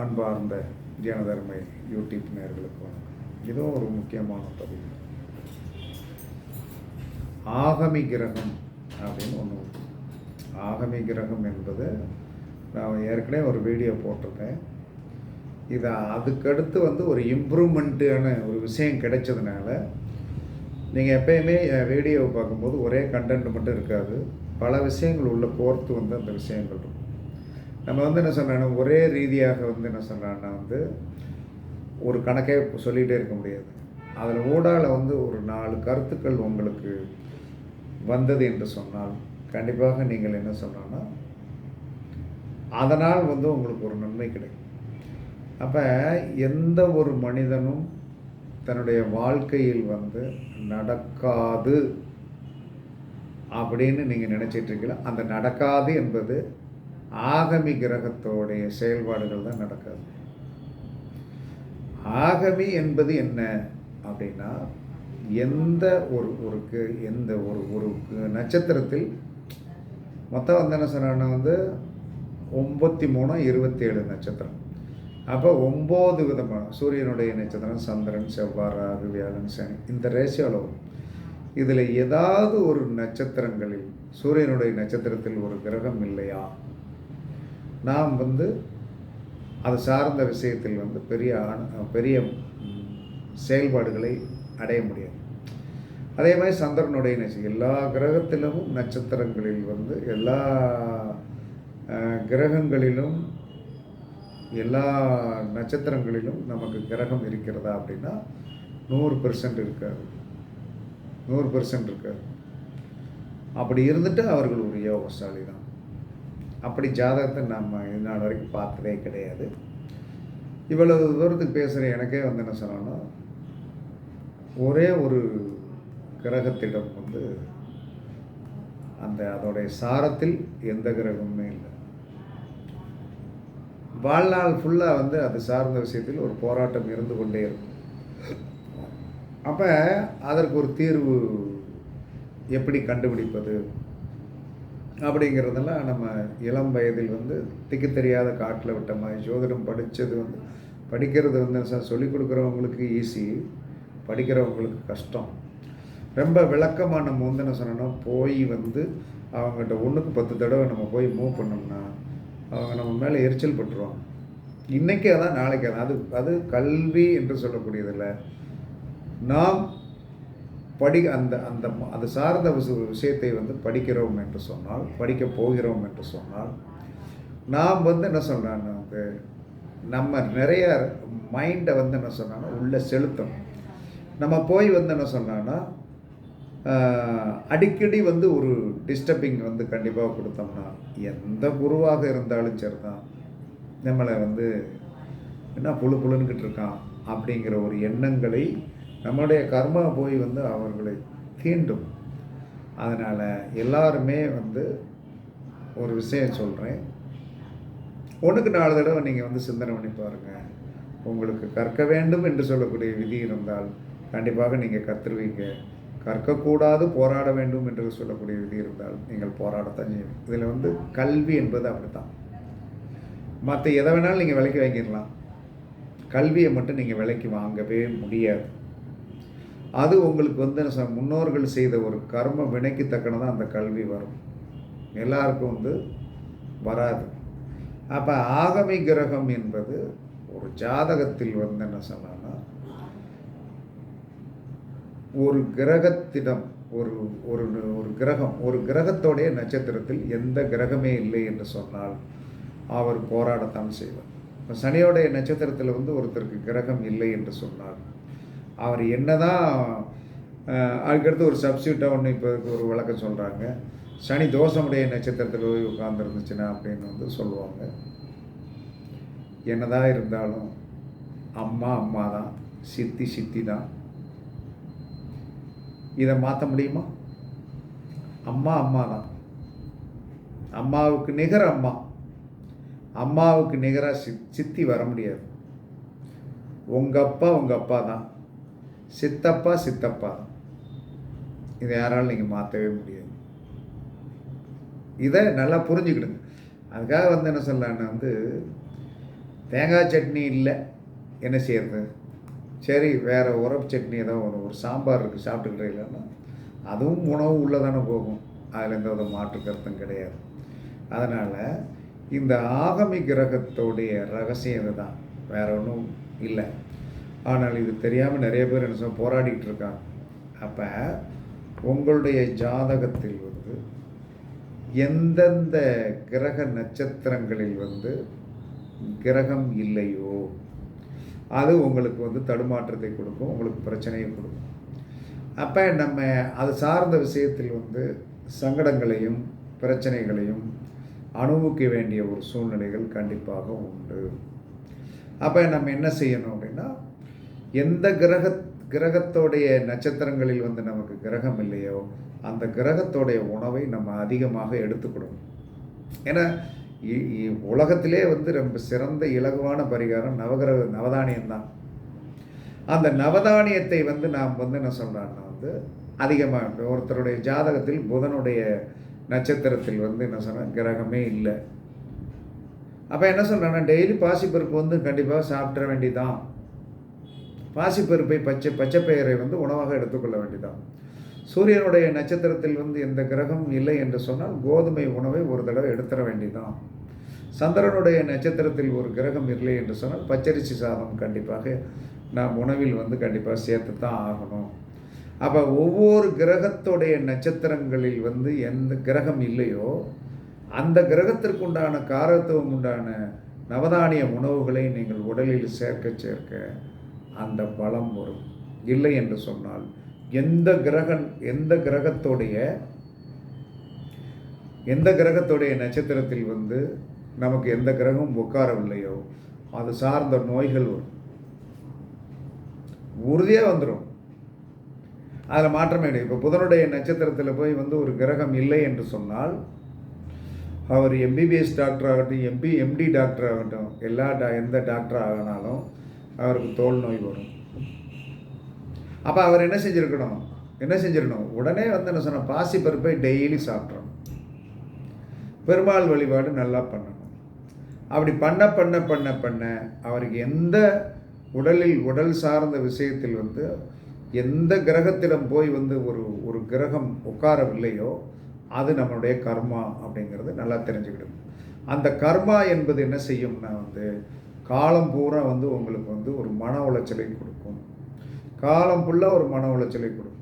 அன்பார்ந்த ஜனதர்மை யூடியூப் நேர்களுக்கு வணக்கம். இதுவும் ஒரு முக்கியமான பதிவு. ஆகமி கிரகம் அப்படின்னு ஒன்று ஆகமி கிரகம் என்பது நான் ஏற்கனவே ஒரு வீடியோ போட்டிருக்கேன். இதை அதுக்கடுத்து வந்து ஒரு இம்ப்ரூவ்மெண்ட்டான ஒரு விஷயம் கிடைச்சதுனால நீங்கள் எப்பயுமே வீடியோவை பார்க்கும்போது ஒரே கண்டென்ட் மட்டும் இருக்காது. பல விஷயங்கள் உள்ள கோர்த்து வந்து அந்த விஷயங்கள் இருக்கும். நம்ம வந்து என்ன சொன்னா ஒரே ரீதியாக வந்து என்ன சொல்கிறான்னா வந்து ஒரு கணக்கே சொல்லிகிட்டே இருக்க முடியாது. அதில் ஊடால வந்து ஒரு நாலு கருத்துக்கள் உங்களுக்கு வந்தது என்று சொன்னால் கண்டிப்பாக நீங்கள் என்ன சொன்னா அதனால் வந்து உங்களுக்கு ஒரு நன்மை கிடைக்கும். அப்போ எந்த ஒரு மனிதனும் தன்னுடைய வாழ்க்கையில் வந்து நடக்காது அப்படின்னு நீங்கள் நினச்சிட்ருக்கீங்களா அந்த நடக்காது என்பது ஆகமி கிரகத்தோடைய செயல்பாடுகள் தான் நடக்காது. ஆகமி என்பது என்ன அப்படின்னா எந்த ஒரு ஒரு எந்த ஒரு ஒரு நட்சத்திரத்தில் மொத்தம் வந்து என்ன சொன்னா வந்து ஒம்பத்தி மூணு இருபத்தி ஏழு நட்சத்திரம். அப்போ ஒம்பது விதமான சூரியனுடைய நட்சத்திரம் சந்திரன் செவ்வாய் ராகு வியாழன் சனி இந்த ரேஷியோவில் வரும். இதில் ஏதாவது ஒரு நட்சத்திரங்களில் சூரியனுடைய நட்சத்திரத்தில் ஒரு கிரகம் இல்லையா? நாம் வந்து அது சார்ந்த விஷயத்தில் வந்து பெரிய ஆன- பெரிய செயல்பாடுகளை அடைய முடியாது. அதே மாதிரி சந்திரனுடைய நிச்சயம் எல்லா கிரகத்திலும் நட்சத்திரங்களில் வந்து எல்லா கிரகங்களிலும் எல்லா நட்சத்திரங்களிலும் நமக்கு கிரகம் இருக்கிறதா அப்படின்னா நூறு பெர்சன்ட் இருக்காது. நூறு பெர்சன்ட் இருக்காது. அப்படி இருந்துட்டு அவர்கள் ஒரு யோகசாலி தான். அப்படி ஜாதகத்தை நம்ம இதனால் வரைக்கும் பார்த்ததே கிடையாது. இவ்வளவு தூரத்துக்கு பேசுகிற எனக்கே வந்து என்ன சொன்னோன்னா ஒரே ஒரு கிரகத்திடம் வந்து அந்த அதோடைய சாரத்தில் எந்த கிரகமுமே இல்லை. வாழ்நாள் ஃபுல்லாக வந்து அது சார்ந்த விஷயத்தில் ஒரு போராட்டம் இருந்து கொண்டே இருக்கும். அப்போ அதற்கு ஒரு தீர்வு எப்படி கண்டுபிடிப்பது? அப்படிங்கிறதெல்லாம் நம்ம இளம் வயதில் வந்து திக்கு தெரியாத காட்டில் விட்ட மாதிரி ஜோதிடம் படித்தது வந்து படிக்கிறது வந்து ச- சொல்லிக் கொடுக்குறவங்களுக்கு ஈஸி படிக்கிறவங்களுக்கு கஷ்டம். ரொம்ப விளக்கமாக நம்ம வந்து என்ன சொன்னோம்னா போய் வந்து அவங்ககிட்ட ஒன்றுக்கு பத்து தடவை நம்ம போய் மூவ் பண்ணோம்னா அவங்க நம்ம மேலே எரிச்சல் பட்டுருவாங்க. இன்றைக்கே அதான் நாளைக்கு அதான். அது அது கல்வி என்று சொல்லக்கூடியதில்லை. நாம் படி அந்த அந்த ம- அது சார்ந்த விஷயத்தை வந்து படிக்கிறோம் என்று சொன்னால் படிக்க போகிறோம் என்று சொன்னால் நாம் வந்து என்ன சொல்கிறாங்க வந்து நம்ம நிறைய மைண்டை வந்து என்ன சொன்னான்னா உள்ளே செலுத்தணும். நம்ம போய் வந்து என்ன சொன்னான்னா அடிக்கடி வந்து ஒரு டிஸ்டர்பிங் வந்து கண்டிப்பாக கொடுத்தோம்னா எந்த குருவாக இருந்தாலும் சரி தான் நம்மளை வந்து என்ன புழு புழுன்னுக்கிட்டு இருக்கான் அப்படிங்கிற ஒரு எண்ணங்களை நம்மளுடைய கர்மா போய் வந்து அவர்களை தீண்டும். அதனால் எல்லாருமே வந்து ஒரு விஷயம் சொல்கிறேன் ஒன்றுக்கு நாலு தடவை நீங்கள் வந்து சிந்தனை பண்ணி பாருங்கள் உங்களுக்கு கற்க வேண்டும் என்று சொல்லக்கூடிய விதி இருந்தால் கண்டிப்பாக நீங்கள் கற்றுருவீங்க கற்கக்கூடாது போராட வேண்டும் என்று சொல்லக்கூடிய விதி இருந்தால் நீங்கள் போராடத்தான் செய்வீங்க. இதில் வந்து கல்வி என்பது அப்படித்தான். மற்ற எதை வேணாலும் நீங்கள் விலைக்கு வாங்கிடலாம். கல்வியை மட்டும் நீங்கள் விலைக்கு வாங்கவே முடியாது. அது உங்களுக்கு வந்து என்ன சொல்ல, முன்னோர்கள் செய்த ஒரு கர்ம வினைக்கு தக்கனதான் அந்த கல்வி வரும். எல்லாருக்கும் வந்து வராது. அப்போ ஆகமி கிரகம் என்பது ஒரு ஜாதகத்தில் வந்து என்ன சொன்னான்னா ஒரு கிரகத்திடம் ஒரு ஒரு ஒரு கிரகம் ஒரு கிரகத்தோடைய நட்சத்திரத்தில் எந்த கிரகமே இல்லை என்று சொன்னால் அவர் போராடத்தான் செய்வார். இப்போ சனியோடைய நட்சத்திரத்தில் வந்து ஒருத்தருக்கு கிரகம் இல்லை என்று சொன்னார் அவர் என்னதான் தான் அதுக்கடுத்து ஒரு சப்ஸ்டியூட்டாக ஒன்று இப்போ ஒரு விளக்கம் சொல்கிறாங்க சனி தோஷமுடைய நட்சத்திரத்தில் போய் உட்காந்துருந்துச்சுன்னா அப்படின்னு வந்து சொல்லுவாங்க. என்னதான் இருந்தாலும் அம்மா அம்மா தான் சித்தி சித்தி தான் இதை மாற்ற முடியுமா? அம்மா அம்மா தான் அம்மாவுக்கு நிகர் அம்மா. அம்மாவுக்கு நிகராக சித் சித்தி வர முடியாது. உங்கள் அப்பா உங்கள் அப்பா தான் சித்தப்பா சித்தப்பா. இதை யாராலும் நீங்கள் மாற்றவே முடியாது. இதை நல்லா புரிஞ்சுக்கிடுங்க. அதுக்காக வந்து என்ன சொல்லலான்னா வந்து தேங்காய் சட்னி இல்லை என்ன செய்யறது? சரி வேறு உரப்பு சட்னி ஏதோ ஒன்று ஒரு சாம்பார் இருக்குது சாப்பிட்டுக்கிறீங்களா அதுவும் உணவு உள்ளே தானே போகும். அதில் எந்த வித மாற்று கருத்தும் கிடையாது. அதனால் இந்த ஆகமி கிரகத்தோடைய ரகசியம் இதுதான். வேற ஒன்றும் இல்லை. ஆனால் இது தெரியாமல் நிறைய பேர் என்ன சொல்ல போராடிக்கிட்டு இருக்காங்க. அப்போ உங்களுடைய ஜாதகத்தில் வந்து எந்தெந்த கிரக நட்சத்திரங்களில் வந்து கிரகம் இல்லையோ அது உங்களுக்கு வந்து தடுமாற்றத்தை கொடுக்கும் உங்களுக்கு பிரச்சனையை கொடுக்கும். அப்போ நம்ம அது சார்ந்த விஷயத்தில் வந்து சங்கடங்களையும் பிரச்சனைகளையும் அனுபவிக்க வேண்டிய ஒரு சூழ்நிலைகள் கண்டிப்பாக உண்டு. அப்போ நம்ம என்ன செய்யணும் அப்படின்னா எந்த கிரக கிரகத்தோடைய நட்சத்திரங்களில் வந்து நமக்கு கிரகம் இல்லையோ அந்த கிரகத்தோடைய உணவை நம்ம அதிகமாக எடுத்துக்கொடுக்கணும் ஏன்னா இ- இ- உலகத்திலே வந்து ரொம்ப சிறந்த இலகுவான பரிகாரம் நவகிரக நவதானியம்தான். அந்த நவதானியத்தை வந்து நாம் வந்து என்ன சொல்கிறான்னா வந்து அதிகமாக ஒருத்தருடைய ஜாதகத்தில் புதனுடைய நட்சத்திரத்தில் வந்து என்ன சொன்னால் கிரகமே இல்லை. அப்போ என்ன சொல்கிறேன்னா டெய்லி பாசிப்பருப்பு வந்து கண்டிப்பாக சாப்பிட வேண்டிதான் பாசிப்பருப்பை பச்சை பச்சைப்பயிரை வந்து உணவாக எடுத்துக்கொள்ள வேண்டியதான் சூரியனுடைய நட்சத்திரத்தில் வந்து எந்த கிரகம் இல்லை என்று சொன்னால் கோதுமை உணவை ஒரு தடவை எடுத்துட வேண்டியதான் சந்திரனுடைய நட்சத்திரத்தில் ஒரு கிரகம் இல்லை என்று சொன்னால் பச்சரிசி சாதம் கண்டிப்பாக நாம் உணவில் வந்து கண்டிப்பாக சேர்த்து தான் ஆகணும். அப்போ ஒவ்வொரு கிரகத்துடைய நட்சத்திரங்களில் வந்து எந்த கிரகம் இல்லையோ அந்த கிரகத்திற்குண்டான காரத்துவம் உண்டான நவதானிய உணவுகளை நீங்கள் உடலில் சேர்க்க சேர்க்க அந்த பலம் வரும். இல்லை என்று சொன்னால் எந்த கிரகன் எந்த கிரகத்தோடைய எந்த கிரகத்துடைய நட்சத்திரத்தில் வந்து நமக்கு எந்த கிரகமும் உட்காரவில்லையோ அது சார்ந்த நோய்கள் வரும். உறுதியாக வந்துடும் அதில் மாற்றமே இல்லை. இப்போ புதனுடைய நட்சத்திரத்தில் போய் வந்து ஒரு கிரகம் இல்லை என்று சொன்னால் அவர் எம்பிபிஎஸ் டாக்டர் ஆகட்டும் எம்பி எம்டி டாக்டர் ஆகட்டும் எல்லா டா எந்த டாக்டர் ஆகினாலும் அவருக்கு தோல் நோய் வரும். அப்போ அவர் என்ன செஞ்சுருக்கணும்? என்ன செஞ்சிடணும் உடனே வந்து என்ன சொன்ன பாசி பருப்பை டெய்லி சாப்பிட்றோம் பெருமாள் வழிபாடு நல்லா பண்ணணும். அப்படி பண்ண பண்ண பண்ண பண்ண அவருக்கு எந்த உடலில் உடல் சார்ந்த விஷயத்தில் வந்து எந்த கிரகத்திடம் போய் வந்து ஒரு ஒரு கிரகம் உட்காரவில்லையோ அது நம்மளுடைய கர்மா அப்படிங்கிறது நல்லா தெரிஞ்சுக்கிடும். அந்த கர்மா என்பது என்ன செய்யும்னா வந்து காலம் பூரா வந்து உங்களுக்கு வந்து ஒரு மன உளைச்சலை கொடுக்கும். காலம் ஃபுல்லாக ஒரு மன உளைச்சலை கொடுக்கும்.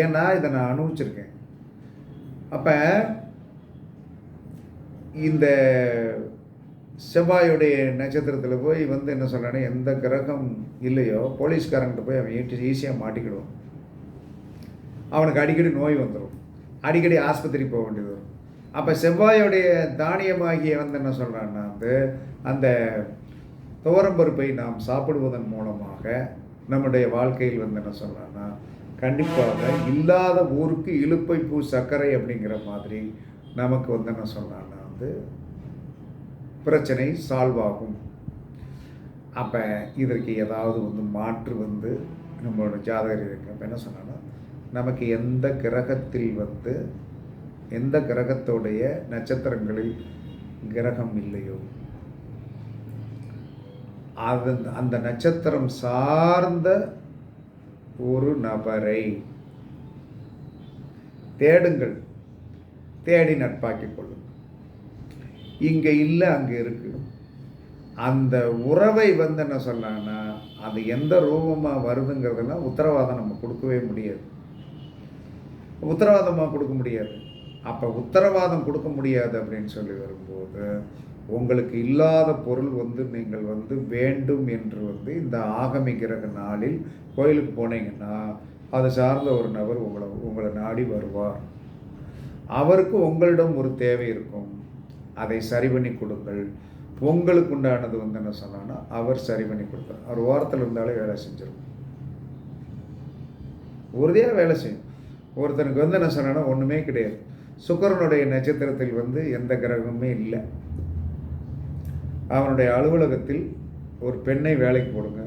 ஏன்னா இதை நான் அனுபவிச்சிருக்கேன். அப்போ இந்த செவ்வாயுடைய நட்சத்திரத்தில் போய் வந்து என்ன சொல்கிறானே எந்த கிரகம் இல்லையோ போலீஸ்காரங்கிட்ட போய் அவன் ஈட்டி ஈஸியாக மாட்டிக்கிடுவான். அவனுக்கு அடிக்கடி நோய் வந்துடும் அடிக்கடி ஆஸ்பத்திரி போக வேண்டியது வரும். அப்போ செவ்வாயுடைய தானியமாகிய வந்து என்ன சொல்கிறான்னா வந்து அந்த துவரம்பருப்பை நாம் சாப்பிடுவதன் மூலமாக நம்முடைய வாழ்க்கையில் வந்து என்ன சொல்கிறான்னா கண்டிப்பாக இல்லாத ஊருக்கு இழுப்பை பூ சர்க்கரை அப்படிங்கிற மாதிரி நமக்கு வந்து என்ன சொல்கிறான்னா வந்து பிரச்சனை சால்வ் ஆகும். அப்போ இதற்கு ஏதாவது வந்து மாற்று வந்து நம்மளோட ஜாதகர் இருக்கு அப்போ என்ன சொன்னான்னா நமக்கு எந்த கிரகத்தில் வந்து எந்த கிரகத்தோடைய நட்சத்திரங்களில் கிரகம் இல்லையோ? அது அந்த நட்சத்திரம் சார்ந்த ஒரு நபரை தேடுங்கள். தேடி நட்பாக்கிக் கொள்ளுங்கள். இங்கே இல்லை அங்கே இருக்கு. அந்த உறவை வந்து என்ன சொல்லலாம்னா அது எந்த ரூபமாக வருதுங்கிறதெல்லாம் உத்தரவாதம் நம்ம கொடுக்கவே முடியாது. உத்தரவாதமாக கொடுக்க முடியாது. அப்போ உத்தரவாதம் கொடுக்க முடியாது அப்படின்னு சொல்லி வரும்போது உங்களுக்கு இல்லாத பொருள் வந்து நீங்கள் வந்து வேண்டும் என்று வந்து இந்த ஆகமிக்கிற நாளில் கோயிலுக்கு போனீங்கன்னா அது சார்ந்த ஒரு நபர் உங்களை உங்களை நாடி வருவார். அவருக்கு உங்களிடம் ஒரு தேவை இருக்கும். அதை சரி பண்ணி கொடுங்கள். உங்களுக்கு உண்டானது வந்து என்ன சொன்னான்னா அவர் சரி பண்ணி கொடுப்பார். அவர் ஓரத்தில் இருந்தாலே வேலை செஞ்சிடும் உறுதியாக வேலை செய்யும். ஒருத்தனுக்கு வந்து என்ன சொன்னான்னா ஒன்றுமே கிடையாது. சுக்கரனுடைய நட்சத்திரத்தில் வந்து எந்த கிரகமுமே இல்லை. அவனுடைய அலுவலகத்தில் ஒரு பெண்ணை வேலைக்கு போடுங்க.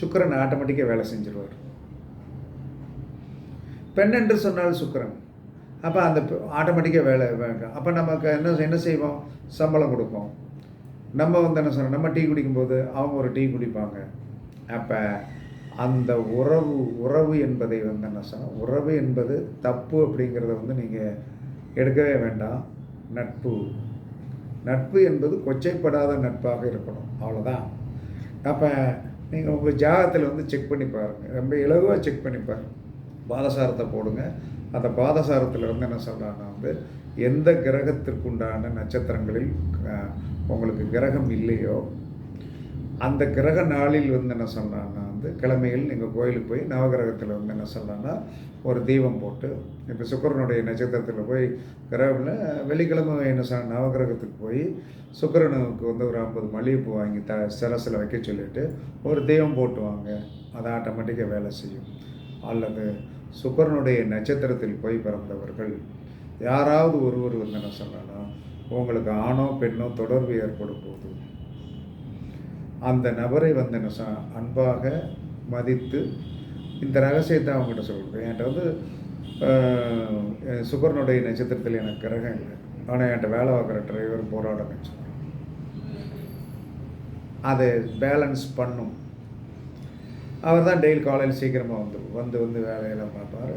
சுக்கரன் ஆட்டோமேட்டிக்காக வேலை செஞ்சிருவார். பெண் என்று சொன்னால் சுக்கரன். அப்போ அந்த ஆட்டோமேட்டிக்காக வேலை வேண்டாம். அப்போ நமக்கு என்ன என்ன செய்வோம்? சம்பளம் கொடுப்போம். நம்ம வந்து என்ன சொல்கிறோம் நம்ம டீ குடிக்கும்போது அவங்க ஒரு டீ குடிப்பாங்க. அப்போ அந்த உறவு உறவு என்பதை வந்து என்ன சொன்னால் உறவு என்பது தப்பு அப்படிங்கிறத வந்து நீங்கள் எடுக்கவே வேண்டாம். நட்பு. நட்பு என்பது கொச்சைப்படாத நட்பாக இருக்கணும். அவ்வளோதான் அப்போ நீங்கள் உங்கள் ஜாகத்தில் வந்து செக் பண்ணி பாருங்கள் ரொம்ப இலகுவாக செக் பண்ணி பாருங்கள் பாதசாரத்தை போடுங்க. அந்த பாதசாரத்தில் வந்து என்ன சொல்கிறாங்கன்னா வந்து எந்த கிரகத்திற்குண்டான நட்சத்திரங்களில் உங்களுக்கு கிரகம் இல்லையோ அந்த கிரக நாளில் வந்து என்ன சொல்கிறான்னா வந்து கிழமையில் நீங்கள் கோயிலுக்கு போய் நவகிரகத்தில் வந்து என்ன சொல்கிறான்னா ஒரு தீபம் போட்டு இப்போ சுக்கரனுடைய நட்சத்திரத்தில் போய் கிரகம்ல வெள்ளிக்கிழமை என்ன சொன்ன நவகிரகத்துக்கு போய் சுக்கிரனுக்கு வந்து ஒரு ஐம்பது மல்லிகைப்பூ வாங்கி த சிலசில் வைக்க சொல்லிட்டு ஒரு தெய்வம் போட்டு வாங்க. அது ஆட்டோமேட்டிக்காக வேலை செய்யும். அல்லது சுக்கரனுடைய நட்சத்திரத்தில் போய் பிறந்தவர்கள் யாராவது ஒருவர் வந்து என்ன சொல்லலாம்னா உங்களுக்கு ஆணோ பெண்ணோ தொடர்பு ஏற்படும் போது அந்த நபரை வந்து என்ன அன்பாக மதித்து இந்த ரகசியத்தை அவங்ககிட்ட சொல்லுவேன் என்கிட்ட வந்து சுகர்னுடைய என் நட்சத்திரத்தில் எனக்கு கிரகம் இல்லை. ஆனால் என்கிட்ட வேலை பார்க்குற டிரைவர் போராட நட்சத்திரம் அதை பேலன்ஸ் பண்ணும். அவர் தான் டெய்லி காலையில் சீக்கிரமாக வந்து வந்து வந்து வேலையெல்லாம் பார்ப்பார்.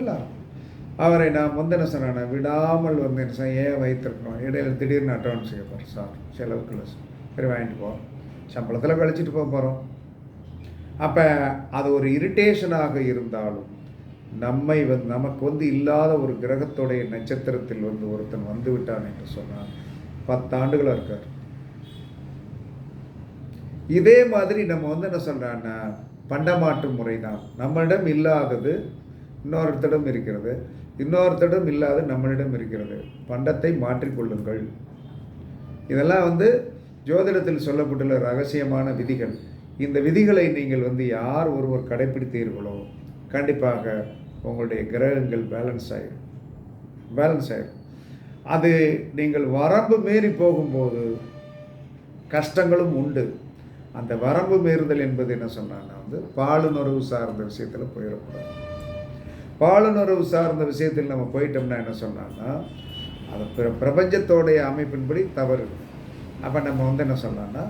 எல்லாரும். அவரை நான் வந்து என்ன சொன்னேன் விடாமல் வந்து என்ன சொன்னேன் ஏன் வைத்திருக்கணும்? இடையில திடீர்னு அட்வான்ஸ் கேட்பார் சார். செலவுக்கு இல்லை சார். சரி வாங்கிட்டு போ. சம்பளத்தில் கழிச்சிட்டு போக போகிறோம் அப்போ அது ஒரு இரிட்டேஷனாக இருந்தாலும் நம்மை வந்து நமக்கு வந்து இல்லாத ஒரு கிரகத்துடைய நட்சத்திரத்தில் வந்து ஒருத்தன் வந்து விட்டான் என்று சொன்னால் பத்தாண்டுகளாக இருக்கார். இதே மாதிரி நம்ம வந்து என்ன சொல்கிறான்னா பண்டமாற்று முறை தான் நம்மளிடம் இல்லாதது இன்னொருத்தரிடம் இருக்கிறது. இன்னொருத்தரிடம் இல்லாத நம்மளிடம் இருக்கிறது. பண்டத்தை மாற்றிக்கொள்ளுங்கள். இதெல்லாம் வந்து ஜோதிடத்தில் சொல்லப்பட்டுள்ள ரகசியமான விதிகள். இந்த விதிகளை நீங்கள் வந்து யார் ஒருவர் கடைப்பிடித்தீர்களோ கண்டிப்பாக உங்களுடைய கிரகங்கள் பேலன்ஸ் ஆயிடும் பேலன்ஸ் ஆயிடும் அது நீங்கள் வரம்பு மீறி போகும்போது கஷ்டங்களும் உண்டு. அந்த வரம்பு மீறுதல் என்பது என்ன சொன்னான்னா வந்து பாலுணர்வு சார்ந்த விஷயத்தில் போயிடக்கூடாது. பாலுணர்வு சார்ந்த விஷயத்தில் நம்ம போயிட்டோம்னா என்ன சொன்னான்னா அது பிர பிரபஞ்சத்தோடைய அமைப்பின்படி தவறு. அப்போ நம்ம வந்து என்ன சொல்லலாம்னா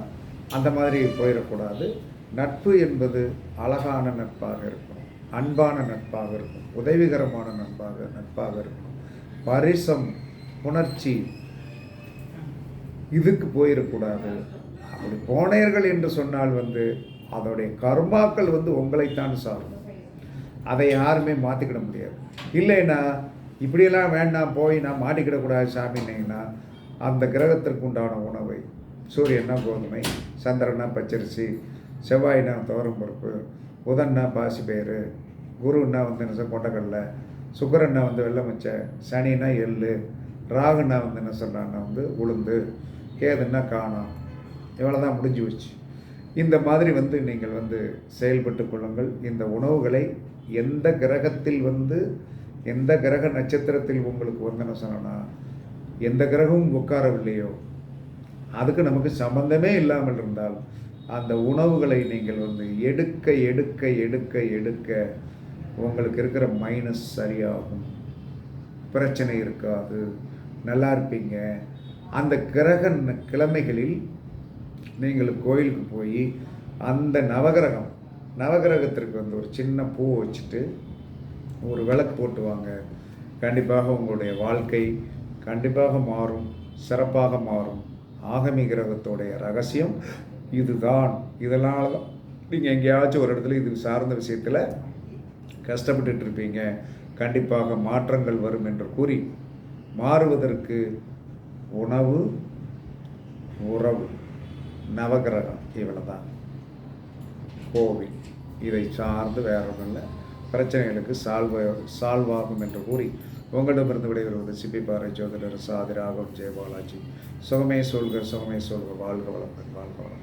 அந்த மாதிரி போயிடக்கூடாது. நட்பு என்பது அழகான நட்பாக இருக்கணும் அன்பான நட்பாக இருக்கும் உதவிகரமான நட்பாக நட்பாக இருக்கும். பரிசம் உணர்ச்சி இதுக்கு போயிடக்கூடாது. அப்படி போனீர்கள் என்று சொன்னால் வந்து அதோடைய கர்மாக்கள் வந்து உங்களைத்தான் சாரும். அதை யாருமே மாற்றிக்கிட முடியாது. இல்லைன்னா இப்படியெல்லாம் வேண்டாம் போய் நான் மாட்டிக்கிடக்கூடாது சாமின்னீங்கன்னா அந்த கிரகத்திற்கு உண்டான உணவை சூரியன்னா கோதுமை சந்திரனா பச்சரிசி செவ்வாய்னா துவரம் பருப்பு புதன்னா பாசிப்பயிறு குருன்னா வந்து என்ன சொல் கொண்டக்கடலை சுக்கரன்னா வந்து வெள்ளை சனினா சனின்னா எள்ளு ராகுன்னா வந்து என்ன சொல்கிறான்னா வந்து உளுந்து கேதுன்னா காணம் இவ்வளோ தான் முடிஞ்சு வச்சு இந்த மாதிரி வந்து நீங்கள் வந்து செயல்பட்டு கொள்ளுங்கள். இந்த உணவுகளை எந்த கிரகத்தில் வந்து எந்த கிரக நட்சத்திரத்தில் உங்களுக்கு வந்து என்ன சொன்னோன்னா எந்த கிரகமும் உட்காரவில்லையோ? அதுக்கு நமக்கு சம்பந்தமே இல்லாமல் இருந்தால் அந்த உணவுகளை நீங்கள் வந்து எடுக்க எடுக்க எடுக்க எடுக்க உங்களுக்கு இருக்கிற மைனஸ் சரியாகும். பிரச்சனை இருக்காது. நல்லா இருப்பீங்க. அந்த கிரக கிழமைகளில் நீங்கள் கோயிலுக்கு போய் அந்த நவகிரகம் நவகிரகத்திற்கு வந்து ஒரு சின்ன பூ வச்சுட்டு ஒரு விளக்கு போட்டு வாங்க கண்டிப்பாக உங்களுடைய வாழ்க்கை கண்டிப்பாக மாறும் சிறப்பாக மாறும். ஆகமி கிரகத்தோடைய ரகசியம் இதுதான். இதனால தான் நீங்கள் எங்கேயாச்சும் ஒரு இடத்துல இது சார்ந்த விஷயத்தில் கஷ்டப்பட்டுட்டு இருப்பீங்க. கண்டிப்பாக மாற்றங்கள் வரும் என்று கூறி மாறுவதற்கு உணவு உறவு நவகிரகம் இவ்வளவு தான் கோவில் இதை சார்ந்து வேற ஒன்றும் இல்லை. பிரச்சனைகளுக்கு சால்வ சால்வ் ஆகும் என்று கூறி உங்களிடமிருந்து விடைபெறுவது சிப்பிப்பாறை ஜோதிடர் சாதி ராகவ் ஜெயபாலாஜி. சுகமே சொல்க சுகமே சொல்க வாழ்க வளம் வாழ்க வளமுடன்.